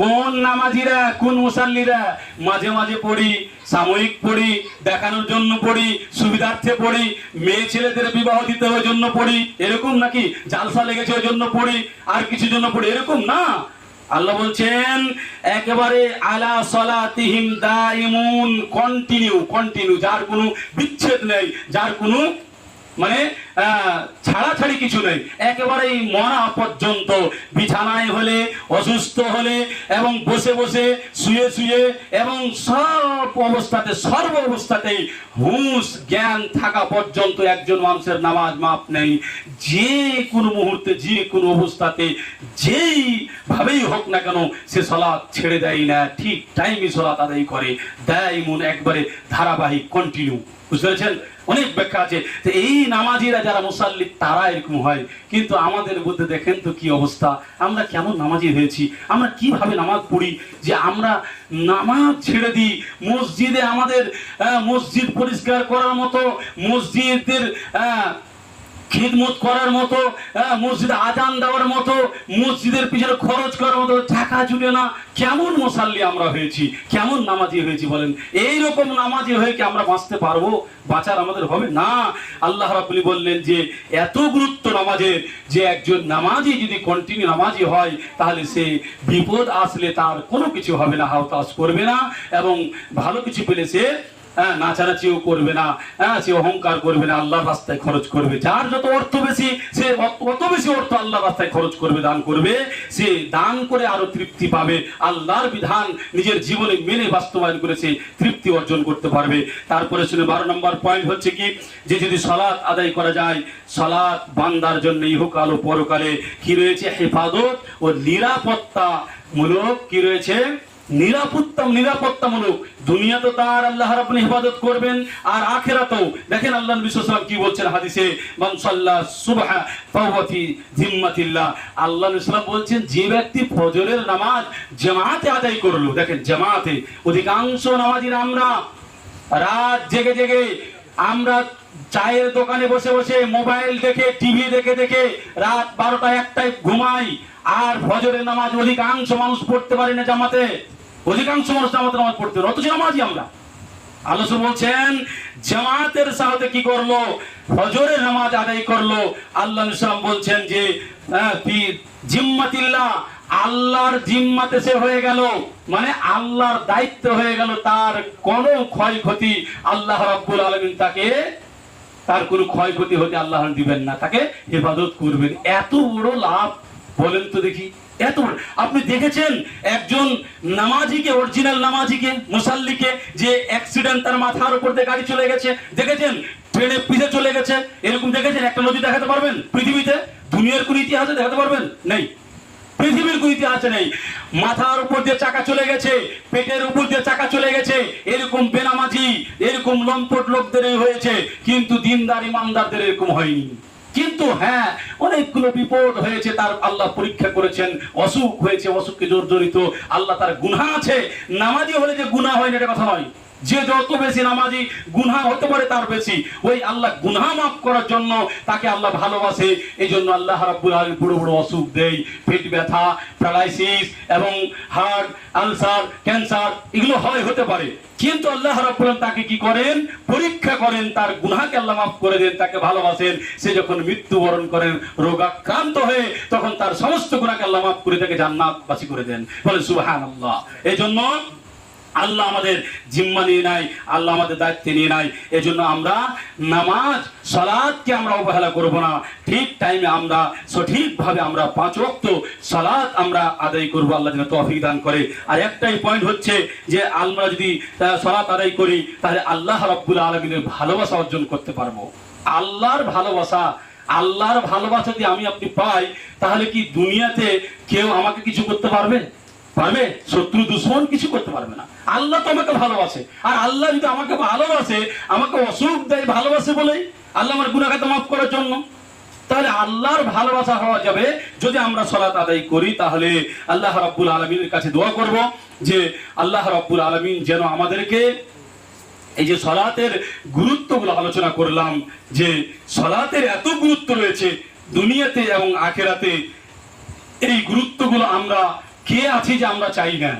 কোন নামাজিরা, কোন মুসাল্লিরা মাঝে মাঝে পড়ি, সাময়িক পড়ি, দেখানোর জন্য পড়ি, সুবিধার্থে পড়ি, মেয়ে ছেলেদের বিবাহ দিতে ওই জন্য পড়ি, এরকম নাকি? জালসা লেগেছে ওই জন্য পড়ি, আর কিছু জন্য পড়ি, এরকম না? আল্লাহ বলছেন, একেবারে আলা সলাতিহিম দাইমুন কন্টিনিউ কন্টিনিউ যার কোনো বিচ্ছেদ নেই, যার কোনো মানে ছাড়াছাড়ি কিছু নেই। একেবারেই মরা পর্যন্ত। বিছানায় হলে, অসুস্থ হলে এবং বসে বসে, শুয়ে শুয়ে এবং সব অবস্থাতে, সর্ব অবস্থাতেই হুঁশ জ্ঞান থাকা পর্যন্ত একজন মানুষের নামাজ মাপ নেই। যে কোনো মুহূর্তে, যে কোনো অবস্থাতে, যেই ভাবেই হোক না কেন সে সলাৎ ছেড়ে দেয় না। ঠিক টাইমে সলাৎ আদায় করে। দেয় মন একবারে ধারাবাহিক কন্টিনিউ বুঝতে পেরেছেন? অনেক ব্যাখ্যা আছে। এই নামাজিরা যারা মুসাল্লি, তারা এরকম হয়। কিন্তু আমাদের মধ্যে দেখেন তো কি অবস্থা। আমরা কেমন নামাজি হয়েছি? আমরা কীভাবে নামাজ পড়ি? যে আমরা নামাজ ছেড়ে দিই। মসজিদে আমাদের মসজিদ পরিষ্কার করার মতো মসজিদের খিদমত করার মতো মসজিদে আজান দেওয়ার মতো, মসজিদের পিছনে খরচ করার মতো টাকা জুড়ে না, কেমন মশাল্লি আমরা হয়েছি, কেমন নামাজি হয়েছি বলেন? এই রকম নামাজি হয়ে কি আমরা বাঁচতে পারব? বাঁচার আমাদের হবে না। আল্লাহ রাবুলি বললেন যে, এত গুরুত্ব নামাজের যে একজন নামাজি যদি কন্টিনিউ নামাজি হয়, তাহলে সে বিপদ আসলে তার কোনো কিছু হবে না হাওতাস করবে না, এবং ভালো কিছু পেলে সে হ্যাঁ নাচানাচিও করবে না হ্যাঁ সে অহংকার করবে না রাস্তায় খরচ করবে। যার যত অর্থ বেশি, সে অত- বেশি অর্থ রাস্তায় খরচ করবে, দান করবে। সে দান করে আরও তৃপ্তি পাবে। আল্লাহর বিধান নিজের জীবনে মেনে বাস্তবায়ন তৃপ্তি অর্জন করতে পারবে। তারপরে শুনে বারো নম্বর পয়েন্ট হচ্ছে কি? যে যদি সলাৎ আদায় করা যায় সলাৎ বান্দার জন্য ইহকাল ও পরকালে কি রয়েছে? হেফাজত ও নিরাপত্তা মূলক কি রয়েছে? নিরাপত্তা নিরাপত্তামূলক দুনিয়া তো তার আল্লাহ রাব্বুল ইবাদত করবেন, আর আখিরাতেও। দেখেন আল্লাহ নবী কি বলছেন হাদিসে? জিম্মাতিল্লাহ। আল্লাহ নবী বলছেন, যে ব্যক্তি ফজরের নামাজ জামাতে আদায় করল, দেখেন জামাতে, অধিকাংশ নামাজিরা আমরা রাত জেগে জেগে, আমরা চায়ের দোকানে বসে বসে মোবাইল দেখে, টিভি দেখে দেখে রাত বারোটা একটায় ঘুমাই, আর ফজরের নামাজ অধিকাংশ মানুষ পড়তে পারে না জামাতে। অধিকাংশ মানুষ জামাতে নামাজ পড়তে অথচ নামাজই আমরা। বলছেন, জামাতের সাথে কি করল? ফজরের নামাজ আদায় করল। আল্লাহ ইসলাম বলছেন যে আল্লাহর জিম্মাতে সে হয়ে গেল। মানে আল্লাহর দায়িত্ব হয়ে গেল, তার কোনো ক্ষয়ক্ষতি আল্লাহ রাব্বুল আলামিন তাকে, তার কোনো ক্ষয়ক্ষতি হতে আল্লাহ দিবেন না, তাকে হেফাজত করবেন। এত বড় লাভ বলেন তো দেখি। এত আপনি দেখেছেন একজন নামাজিকে অরিজিনাল নামাজিকে, মুসাল্লিকে, যে অ্যাক্সিডেন্ট তার মাথার উপর দিয়ে গাড়ি চলে গেছে? দেখেছেন? ট্রেনে পিছে চলে গেছে। এরকম দেখেছেন? একটা নদী দেখাতে পারবেন? পৃথিবীতে? দুনিয়ার কোন ইতিহাসে দেখাতে পারবেন? নেই। পৃথিবীর কোন ইতিহাসে নেই। মাথার উপর দিয়ে চাকা চলে গেছে। পেটের উপর দিয়ে চাকা চলে গেছে। এরকম বেনামাজি, এরকম লম্পট লোকদের হয়েছে। কিন্তু দিনদার ইমানদারদের এরকম হয়নি। কিন্তু হ্যাঁ অনেকগুলো বিপদ হয়েছে, তার আল্লাহ পরীক্ষা করেছেন, অসুখ হয়েছে, অসুখকে জর্জরিত, আল্লাহ তার গুণা আছে। নামাজি হলে যে গুণা হয় না, এটা কথা নয়। যে যত বেশি নামাজি গুনাহ হতে পারে তার বেশি। ওই আল্লাহ গুনাহ মাফ করার জন্য তাকে আল্লাহ ভালোবাসে। এই জন্য আল্লাহ রাব্বুল আলামিন বড় বড় অসুখ দেয় পেট ব্যথা, প্যারালাইসিস এবং হার্ট, আলসার, ক্যান্সার এগুলো হয়, হতে পারে। কিন্তু আল্লাহ রাব্বুল তাকে কি করেন? পরীক্ষা করেন, তার গুনাহকে আল্লাহ মাফ করে দেন, তাকে ভালোবাসেন। সে যখন মৃত্যুবরণ করেন, রোগাক্রান্ত হয়ে, তখন তার সমস্ত গুনাহকে আল্লাহ মাফ করে, তাকে জান্নাতবাসী করে দেন। বলেন সুবহানাল্লাহ। এই জন্য আল্লাহ আমাদের জিম্মা নিয়ে নাই, আল্লাহ আমাদের দায়িত্বে নিয়ে নাই। এজন্য আমরা নামাজ সালাদকে আমরা অবহেলা করব না। ঠিক টাইমে আমরা, সঠিকভাবে আমরা পাঁচ রক্ত সালাদ আমরা আদায় করব, আল্লাহ যেন তৌফিক দান করে। আর একটাই পয়েন্ট হচ্ছে যে আমরা যদি সালাত আদায় করি, তাহলে আল্লাহ রাব্বুল আলমিনের ভালোবাসা অর্জন করতে পারব। আল্লাহর ভালোবাসা আল্লাহর ভালোবাসা যদি আমি আপনি পাই, তাহলে কি দুনিয়াতে কেউ আমাকে কিছু করতে পারবে? পারবে শত্রু দুশ্মন কিছু করতে পারবে না। আল্লাহ তো আমাকে ভালোবাসে। আর আল্লাহ যদি আমাকে ভালোবাসে, আমাকে অসুখ দেয়, ভালোবাসে বলেই আল্লাহ আমার গুণাগাত মাফ করার জন্য। তাহলে আল্লাহর ভালোবাসা হওয়া যাবে। যদি আমরা সলাত আদায় করি, তাহলে আল্লাহ রাব্বুল আলমিনের কাছে দোয়া করব যে আল্লাহ রাব্বুল আলমিন যেন আমাদেরকে এই যে সলাতের গুরুত্বগুলো আলোচনা করলাম, যে সলাতের এত গুরুত্ব রয়েছে দুনিয়াতে এবং আখেরাতে, এই গুরুত্বগুলো আমরা কে আছি যে আমরা চাই না?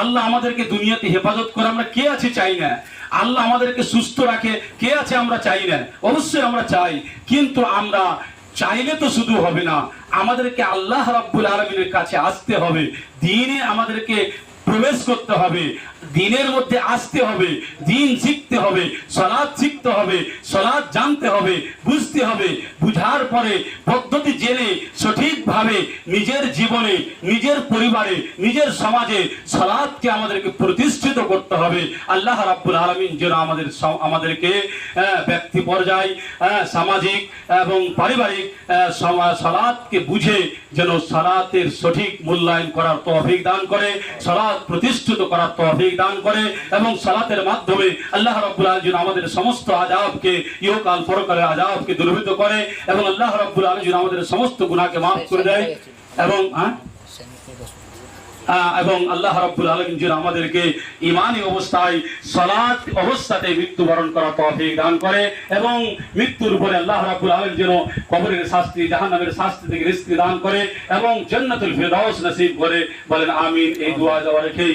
আল্লাহ আমাদেরকে দুনিয়াতে হেফাজত করে, আমরা কে আছে চাই না? আল্লাহ আমাদেরকে সুস্থ রাখে, কে আছে আমরা চাই না? অবশ্যই আমরা চাই, কিন্তু আমরা চাইলে তো শুধু হবে না, আমাদেরকে আল্লাহ রাব্বুল আলমিনের কাছে আসতে হবে, দিনে আমাদেরকে প্রবেশ করতে হবে দিনের মধ্যে আসতে হবে, দিন শিখতে হবে সলাদ শিখতে হবে সলাদ জানতে হবে, বুঝতে হবে, বুঝার পরে পদ্ধতি জেনে সঠিকভাবে নিজের জীবনে, নিজের পরিবারে, নিজের সমাজে সলাদকে আমাদেরকে প্রতিষ্ঠিত করতে হবে। আল্লাহ রাব্বুল আলমিন যেন আমাদের আমাদেরকে ব্যক্তি পর্যায় সামাজিক এবং পারিবারিক সলাদকে বুঝে যেন সলাতের সঠিক মূল্যায়ন করার তৌফিক দান করে সলাদ প্রতিষ্ঠিত করার তৌফিক দান করে এবং সলাতের মাধ্যমে আল্লাহ রাব্বুল আলামিন আমাদের সমস্ত আজাবকে ইহকাল পরকালের আজাবকে দূরীভূত করে এবং আল্লাহ রাব্বুল আলামিন আমাদের সমস্ত গুনাহকে মাফ করে দেয় এবং হ্যাঁ? এবং আল্লাহ রাব্বুল আলামিন যেন আমাদেরকে ইমানি অবস্থায়, সালাত অবস্থাতে মৃত্যুবরণ করা তৌফিক দান করে এবং মৃত্যুর পরে আল্লাহ রাব্বুল আলামিন যেন কবরের শাস্তি, জাহান্নামের শাস্তি থেকে রিস্কি দান করে এবং জান্নাতুল ফিরদাউস নসিব করে বলেন, আমিন। এই দোয়া যাওয়া রেখেই